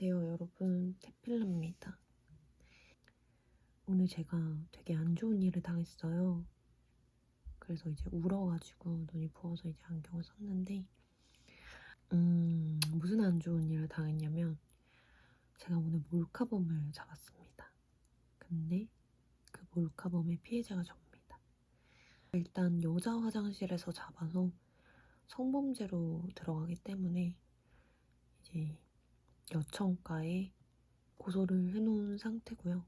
안녕하세요 여러분. 테필라입니다. 오늘 제가 되게 안 좋은 일을 당했어요. 그래서 이제 울어가지고 눈이 부어서 이제 안경을 썼는데 음 무슨 안 좋은 일을 당했냐면 제가 오늘 몰카범을 잡았습니다. 근데 그 몰카범의 피해자가 접니다. 일단 여자 화장실에서 잡아서 성범죄로 들어가기 때문에 이제 여청가에 고소를 해놓은 상태고요.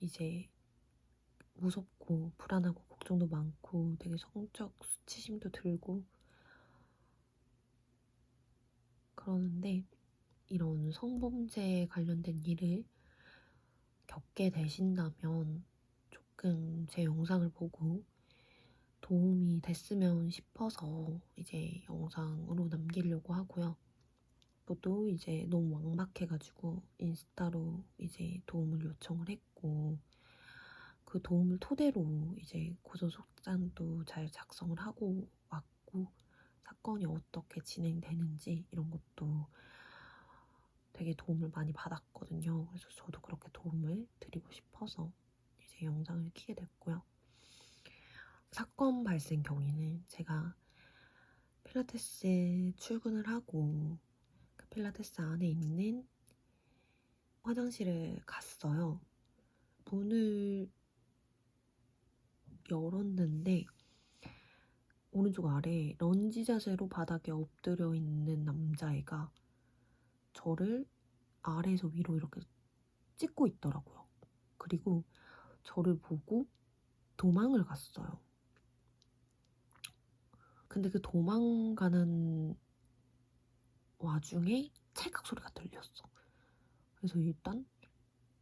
이제 무섭고 불안하고 걱정도 많고 되게 성적 수치심도 들고 그러는데 이런 성범죄에 관련된 일을 겪게 되신다면 조금 제 영상을 보고 도움이 됐으면 싶어서 이제 영상으로 남기려고 하고요. 저도 이제 너무 막막해가지고 인스타로 이제 도움을 요청을 했고 그 도움을 토대로 이제 고소속장도 잘 작성을 하고 왔고 사건이 어떻게 진행되는지 이런 것도 되게 도움을 많이 받았거든요. 그래서 저도 그렇게 도움을 드리고 싶어서 이제 영상을 키게 됐고요. 사건 발생 경위는 제가 필라테스 출근을 하고 그 필라테스 안에 있는 화장실을 갔어요. 문을 열었는데 오른쪽 아래 런지 자세로 바닥에 엎드려 있는 남자애가 저를 아래에서 위로 이렇게 찍고 있더라고요. 그리고 저를 보고 도망을 갔어요. 근데 그 도망가는 와중에 찰칵 소리가 들렸어. 그래서 일단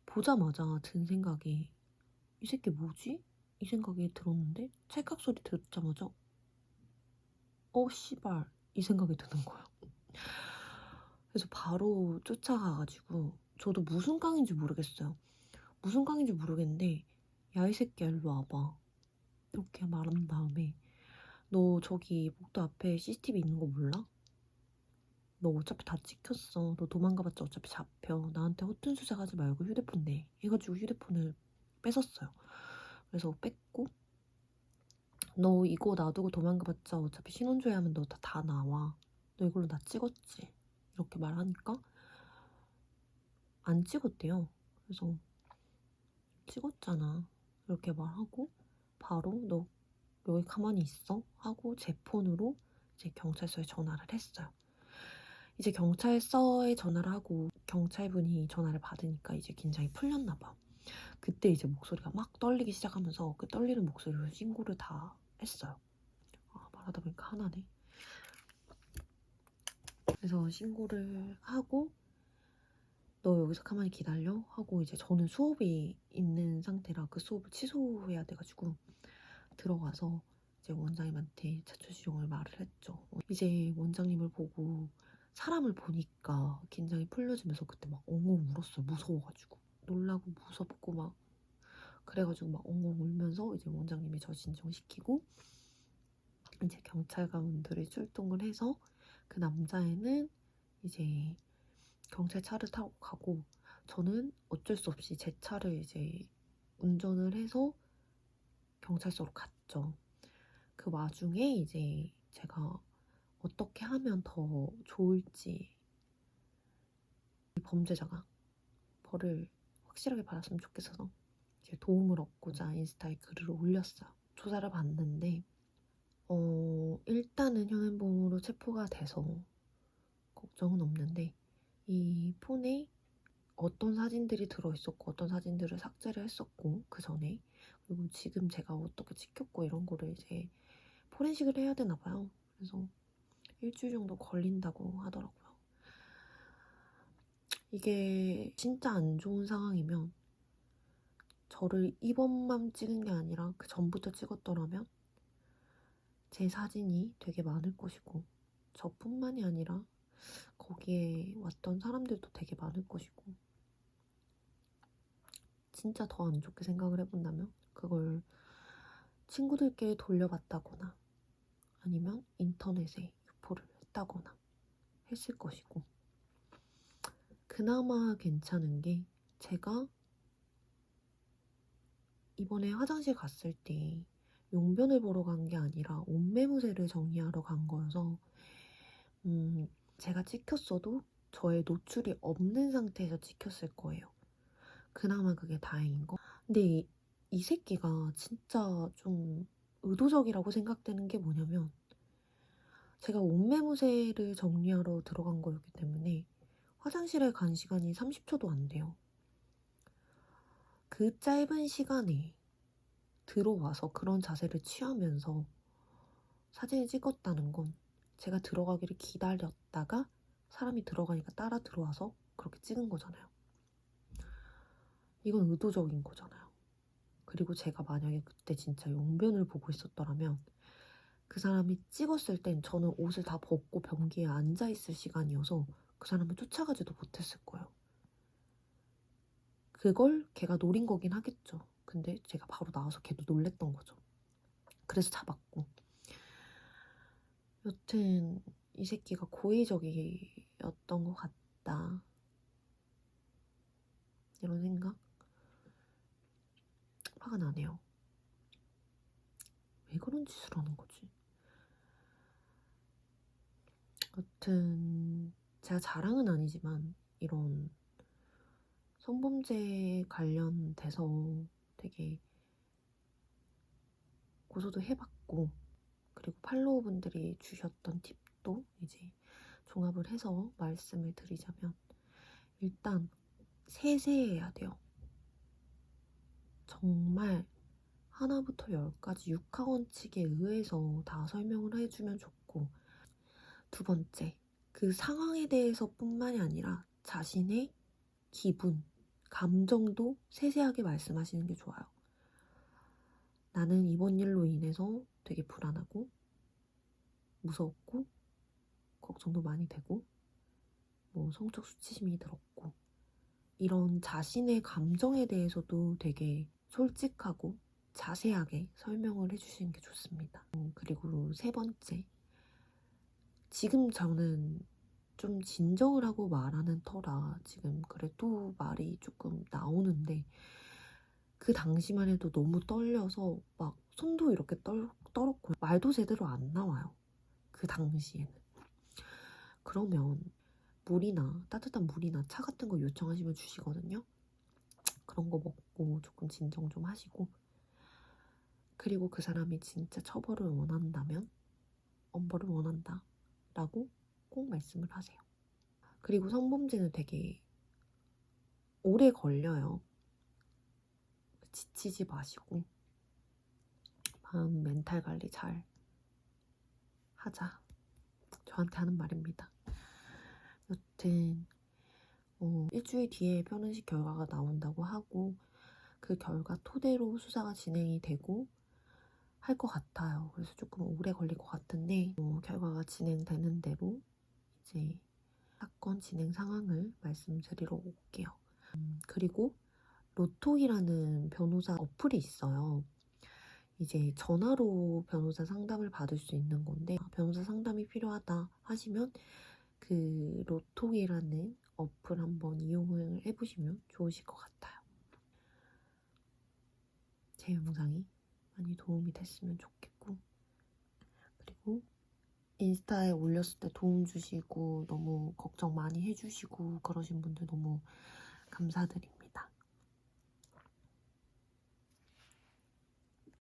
보자마자 든 생각이 이 새끼 뭐지? 이 생각이 들었는데 찰칵 소리 듣자마자 어 씨발 이 생각이 드는 거야. 그래서 바로 쫓아가가지고 저도 무슨 강인지 모르겠어요. 무슨 강인지 모르겠는데 야 이 새끼야 일로 와봐. 이렇게 말한 다음에 너 저기 복도 앞에 CCTV 있는 거 몰라? 너 어차피 다 찍혔어. 너 도망가봤자 어차피 잡혀. 나한테 허튼 수작하지 말고 휴대폰 내. 해가지고 휴대폰을 뺏었어요. 그래서 뺐고 너 이거 놔두고 도망가봤자 어차피 신원조회 하면 너 다 다 나와. 너 이걸로 나 찍었지. 이렇게 말하니까 안 찍었대요. 그래서 찍었잖아. 이렇게 말하고 바로 너 여기 가만히 있어 하고 제 폰으로 이제 경찰서에 전화를 했어요. 이제 경찰서에 전화를 하고 경찰분이 전화를 받으니까 이제 긴장이 풀렸나 봐. 그때 이제 목소리가 막 떨리기 시작하면서 그 떨리는 목소리로 신고를 다 했어요. 아, 말하다 보니까 하나네. 그래서 신고를 하고 너 여기서 가만히 기다려 하고 이제 저는 수업이 있는 상태라 그 수업을 취소해야 돼가지고 들어가서 이제 원장님한테 자초지종을 말을 했죠. 이제 원장님을 보고 사람을 보니까 긴장이 풀려지면서 그때 막 엉엉 울었어요. 무서워가지고 놀라고 무섭고 막 그래가지고 막 엉엉 울면서 이제 원장님이 저 진정시키고 이제 경찰관분들이 출동을 해서 그 남자애는 이제 경찰 차를 타고 가고 저는 어쩔 수 없이 제 차를 이제 운전을 해서 경찰서로 갔죠. 그 와중에 이제 제가 어떻게 하면 더 좋을지 이 범죄자가 벌을 확실하게 받았으면 좋겠어서 이제 도움을 얻고자 인스타에 글을 올렸어요. 조사를 봤는데 어 일단은 현행범으로 체포가 돼서 걱정은 없는데 이 폰에 어떤 사진들이 들어있었고 어떤 사진들을 삭제를 했었고 그 전에 그리고 지금 제가 어떻게 찍혔고 이런 거를 이제 포렌식을 해야 되나 봐요. 그래서 일주일 정도 걸린다고 하더라고요. 이게 진짜 안 좋은 상황이면 저를 이번만 찍은 게 아니라 그 전부터 찍었더라면 제 사진이 되게 많을 것이고 저뿐만이 아니라 거기에 왔던 사람들도 되게 많을 것이고 진짜 더 안 좋게 생각을 해본다면 그걸 친구들께 돌려봤다거나 아니면 인터넷에 유포를 했다거나 했을 것이고 그나마 괜찮은 게 제가 이번에 화장실 갔을 때 용변을 보러 간 게 아니라 옷매무새를 정리하러 간 거여서 음, 제가 찍혔어도 저의 노출이 없는 상태에서 찍혔을 거예요. 그나마 그게 다행인 거. 근데 이, 이 새끼가 진짜 좀 의도적이라고 생각되는 게 뭐냐면 제가 옷매무새를 정리하러 들어간 거였기 때문에 화장실에 간 시간이 30초도 안 돼요. 그 짧은 시간에 들어와서 그런 자세를 취하면서 사진을 찍었다는 건 제가 들어가기를 기다렸다가 사람이 들어가니까 따라 들어와서 그렇게 찍은 거잖아요. 이건 의도적인 거잖아요. 그리고 제가 만약에 그때 진짜 용변을 보고 있었더라면 그 사람이 찍었을 땐 저는 옷을 다 벗고 변기에 앉아 있을 시간이어서 그 사람을 쫓아가지도 못했을 거예요. 그걸 걔가 노린 거긴 하겠죠. 근데 제가 바로 나와서 걔도 놀랬던 거죠. 그래서 잡았고. 여튼 이 새끼가 고의적이었던 것 같다. 이런 생각? 화가 나네요. 왜 그런 짓을 하는 거지? 여튼 제가 자랑은 아니지만 이런 성범죄 관련돼서 되게 고소도 해봤고 그리고 팔로우분들이 주셨던 팁도 이제 종합을 해서 말씀을 드리자면 일단 세세해야 돼요. 정말 하나부터 열까지 육하원칙에 의해서 다 설명을 해주면 좋고 두 번째 그 상황에 대해서 뿐만이 아니라 자신의 기분, 감정도 세세하게 말씀하시는 게 좋아요. 나는 이번 일로 인해서 되게 불안하고 무서웠고 걱정도 많이 되고 뭐 성적 수치심이 들었고 이런 자신의 감정에 대해서도 되게 솔직하고 자세하게 설명을 해주시는 게 좋습니다. 음, 그리고 세 번째, 지금 저는 좀 진정을 하고 말하는 터라 지금 그래도 말이 조금 나오는데 그 당시만 해도 너무 떨려서 막 손도 이렇게 떨, 떨었고 말도 제대로 안 나와요. 그 당시에는. 그러면 물이나 따뜻한 물이나 차 같은 거 요청하시면 주시거든요. 그런 거 먹고 조금 진정 좀 하시고 그리고 그 사람이 진짜 처벌을 원한다면 엄벌을 원한다 라고 꼭 말씀을 하세요. 그리고 성범죄는 되게 오래 걸려요. 지치지 마시고 마음 멘탈 관리 잘 하자. 저한테 하는 말입니다. 여튼 어, 일주일 뒤에 변은식 결과가 나온다고 하고 그 결과 토대로 수사가 진행이 되고 할 것 같아요. 그래서 조금 오래 걸릴 것 같은데 어, 결과가 진행되는 대로 이제 사건 진행 상황을 말씀드리러 올게요. 음, 그리고 로톡이라는 변호사 어플이 있어요. 이제 전화로 변호사 상담을 받을 수 있는 건데 변호사 상담이 필요하다 하시면 그 로톡이라는 어플 한번 이용을 해보시면 좋으실 것 같아요. 제 영상이 많이 도움이 됐으면 좋겠고 그리고 인스타에 올렸을 때 도움 주시고 너무 걱정 많이 해주시고 그러신 분들 너무 감사드립니다.